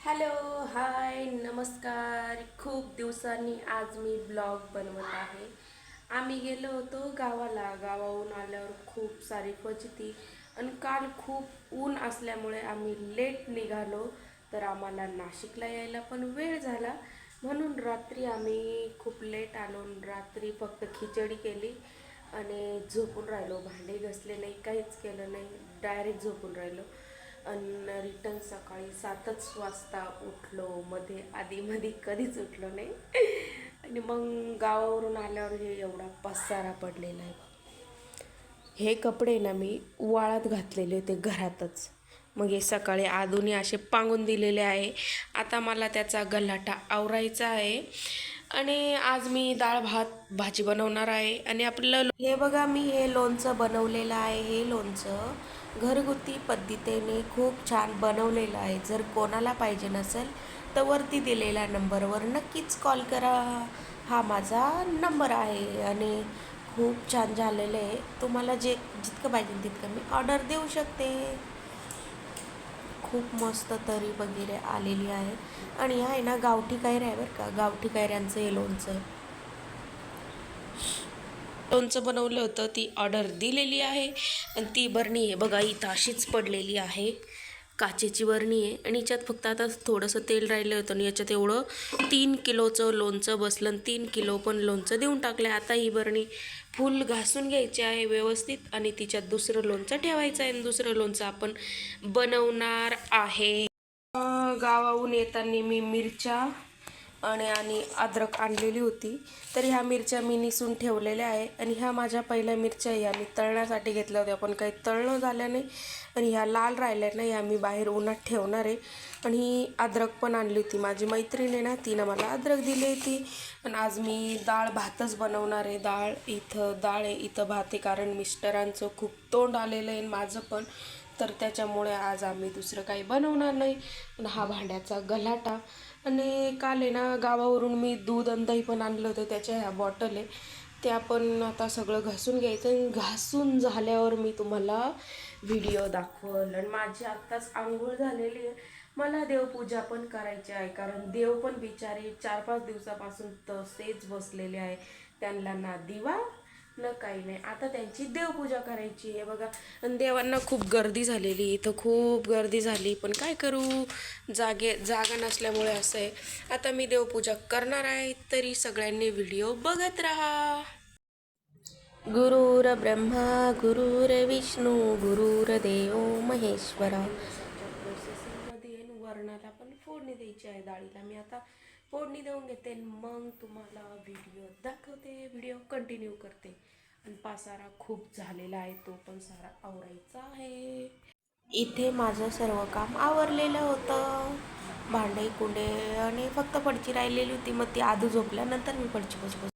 Hello hi नमस्कार. खूप दिवसांनी आज मी ब्लॉग बनवत आहे. आम्ही गेलो होतो गावाला. गावाहून आल्यावर खूप सारी फजिती आणि काल खूप ऊन असल्यामुळे आम्ही लेट निघालो. तर आम्हाला नाशिकला यायला पण वेळ झाला. म्हणून रात्री आम्ही खूप लेट आलो रात्री फक्त खिचडी केली आणि झोपून राहिलो. भांडे घसले नाही काहीच केलं नाही. डायरेक्ट झोपून राहिलो. आणि रिटर्न सकाळी सातच वाजता उठलो. मध्ये आधी मध्ये कधीच उठलो नाही. आणि मग गावावरून आल्यावर हे एवढा पसारा पडलेला आहे. हे कपडे ना मी वाळत घातलेले होते घरातच. मग हे सकाळी आधुनी असे पांगून दिलेले आहे. आता मला त्याचा गल्हाटा आवरायचा आहे. आणि आज मी डाळ भात भाजी बनवणार आहे आणि आपलं हे बघा मी हे लोणचं बनवलेलं आहे हे लोणचं. घरगुती पद्धतीने खूप छान बनवलेलं आहे. जर कोणाला पाहिजे नसेल तर वरती दिलेल्या नंबरवर नक्कीच कॉल करा. हा माझा नंबर आहे आणि खूप छान झालेलं आहे. तुम्हाला जे जितकं पाहिजे तितकं मी ऑर्डर देऊ शकते. खूप मस्त तरी वगैरे आलेली आहे. आणि आहे ना गावठी कायऱ्या आहे बरं का? गावठी कायऱ्यांचं हे लोणचं. लोणचं बनवलं होतं ती ऑर्डर दिलेली आहे. आणि ती बरणी आहे बघा इथं अशीच पडलेली आहे. काचेची बरणी आहे आणि याच्यात फक्त आता थोडंसं तेल राहिलं होतं आणि याच्यात एवढं तीन किलोचं लोणचं बसलं आणि तीन किलो पण लोणचं देऊन टाकलं. आता ही बरणी फुल घासून घ्यायची आहे व्यवस्थित आणि तिच्यात दुसरं लोणचं ठेवायचं आहे आणि दुसरं लोणचं आपण बनवणार आहे. गावाहून येताना मी मिरच्या आणि आणि अद्रक आणलेली होती. तर ह्या मिरच्या मी निसून ठेवलेल्या आहे. आणि ह्या माझ्या पहिल्या मिरच्या ह्या मी तळण्यासाठी घेतल्या होत्या. पण काही तळणं झाल्या नाही. आणि ह्या लाल राहिल्या नाही ह्या मी बाहेर उन्हात ठेवणार आहे. आणि ही अद्रक पण आणली होती माझी मैत्रीण आहे ना तिनं मला अद्रक दिली होती. आणि आज मी डाळ भातच बनवणार आहे. डाळ इथं डाळ आहे इथं भात आहे. कारण मिस्टरांचं खूप तोंड आलेलं आहे आणि माझं पण. तर त्याच्यामुळे आज आम्ही दुसरं काही बनवणार नाही. पण हा भांड्याचा गलाटा. आणि काल आहे ना गावावरून मी दूध आणि दही पण आणलं होतं त्याच्या ह्या बॉटल आहे त्या पण आता सगळं घासून घ्यायचं आणि घासून झाल्यावर मी तुम्हाला व्हिडिओ दाखवल. आणि माझी आत्ताच आंघोळ झालेली आहे. मला देवपूजा पण करायची आहे कारण देव पण बिचारे चार पाच दिवसापासून तसेच बसलेले आहे. त्यांना ना दिवा न काही नाही. आता त्यांची देवपूजा करायची आहे. बघा आणि देवांना खूप गर्दी झालेली इथं खूप गर्दी झाली. पण काय करू? जागे जागा नसल्यामुळे असं आहे. आता मी देवपूजा करणार आहे. तरी सगळ्यांनी व्हिडिओ बघत राहा. गुरुर ब्रह्मा गुरुर विष्णू गुरुर देव महेश्वरा. प्रोसेसिंगमध्ये वर्णाला पण फोडणी द्यायची आहे डाळीला मी आता फोडणी देऊन घेते मग तुम्हाला व्हिडिओ दाखवते. व्हिडिओ कंटिन्यू करते. आणि पासारा खूप झालेला आहे तो पण सारा आवरायचा आहे. इथे माझं सर्व काम आवरलेलं होतं. भांडे कुंडे आणि फक्त पडची राहिलेली होती. मग ती आधी झोपल्यानंतर मी पडची बस